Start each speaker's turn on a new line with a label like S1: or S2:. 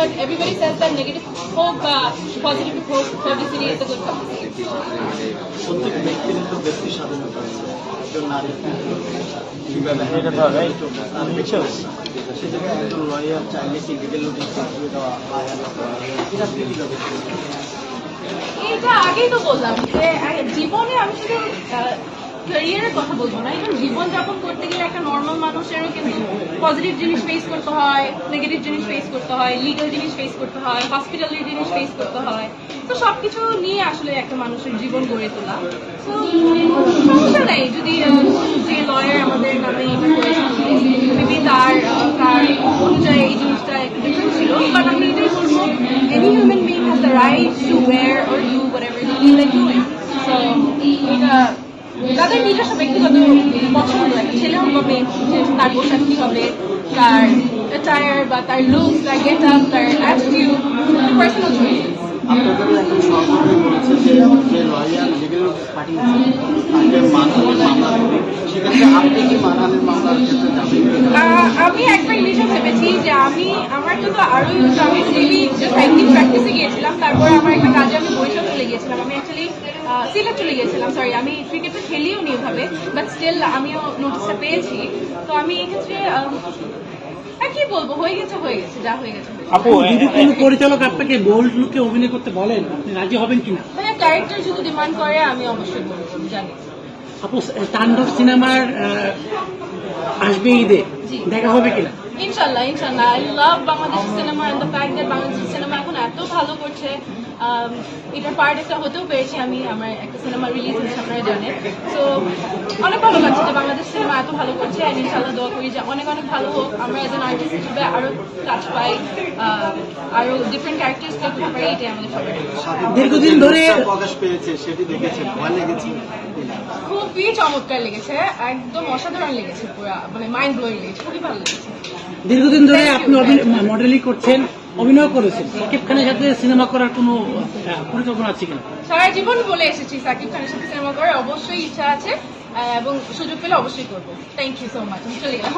S1: but everybody says that negative hope বা positive hope publicity is a good
S2: কীভাবে
S3: এটা
S1: আগেই তো বললাম যে জীবনে আমি শুধু ক্যারিয়ারের কথা বলব না। even জীবন যাপন করতে গেলে একটা নর্মাল মানুষেরও কিন্তু পজিটিভ জিনিস ফেস করতে হয় নেগেটিভ জিনিস ফেস করতে হয় লিগাল জিনিস ফেস করতে হয় হসপিটালের জিনিস ফেস করতে হয়। তো সবকিছু নিয়ে আসলে একটা মানুষের জীবন গড়ে তোলা। তো সমস্যা নেই, যদি যে লয়ার আমাদের নামে মেবি তার তার অনুযায়ী এই জিনিসটা একটু ডিফারেন্ট ছিল বাট আমি এটাই বলব any human being has the right to wear or do whatever he like doing so এটা তাদের নিজস্ব ব্যক্তিগত পছন্দ একটা ছেলে হোক বা মেয়ে তার পোশাক কি হবে তার অ্যাটায়ার বা তার লুক তার গেট আপ তার অ্যাটিটিউড পার্সোনাল চয়েস
S2: আপনাদেরও এখন সরকারই বলেছে যে যে লয়ার লিগেল পাঠিয়েছে তাকে মানহানির মামলা সেক্ষেত্রে আপনি কি মানহানির মামলার ক্ষেত্রে যাবেন?
S1: আমি একবার ইংলিশে ভেবেছি আমি আমার কিন্তু আরোই হচ্ছে আমি জাস্ট একদিন প্র্যাকটিসে গিয়েছিলাম তারপরে আমার একটা কাজে আমি বরিশাল চলে গিয়েছিলাম আমি অ্যাকচুয়ালি সিলেট চলে গিয়েছিলাম সরি আমি ক্রিকেটে খেলিও নি ওভাবে বাট স্টিল আমিও নোটিসটা পেয়েছি। তো আমি এক্ষেত্রে কি বলব হয়ে গেছে হয়ে গেছে যা হয়ে গেছে।
S3: আপু
S4: যদি কোনো পরিচালক আপনাকে বোল্ড লুকে অভিনয় করতে বলেন? আপনি রাজি হবেন কিনা?
S1: ভাইয়া ক্যারেক্টার যদি ডিমান্ড করে আমি অবশ্যই বলব জানি।
S4: আপু তাণ্ডব সিনেমার আসবে ঈদে দেখা হবে কিনা?
S1: ইনশাল্লাহ ইনশাল্লাহ। I love Bangladesh cinema and the fact that Bangladesh cinema এখন এত ভালো করছে। Um, এটার পার্ট একটা হতেও পেরেছি আমি আমার একটা সিনেমা রিলিজ হয়েছে আপনারা জানেন। তো অনেক ভালো লাগছে যে বাংলাদেশ সিনেমা এত ভালো করছে অ্যান্ড ইনশাল্লাহ দোয়া করি যে অনেক অনেক ভালো হোক। আমরা একজন আর্টিস্ট হিসেবে আরও কাজ পাই আহ, আরও ডিফারেন্ট ক্যারেক্টার্স করতে পারি এটাই আমাদের সবার
S4: দীর্ঘদিন ধরে
S2: প্রকাশ পেয়েছে সেটি দেখেছেন ভয় লেগেছে?
S1: খুবই চমৎকার লেগেছে একদম অসাধারণ লেগেছে পুরো মানে মাইন্ড ব্লোয়িং লেগেছে খুবই ভালো লেগেছে।
S4: দীর্ঘদিন ধরে আপনি মডেলিং করছেন অভিনয় করেছেন। সাকিব খানের সাথে সিনেমা করার কোনো পরিকল্পনা আছে কিনা?
S1: সারা জীবন বলে এসেছি সাকিব খানের সাথে সিনেমা করার। অবশ্যই ইচ্ছা আছে এবং সুযোগ পেলে অবশ্যই করব। থ্যাংক ইউ সো মাচ চলে গেলাম।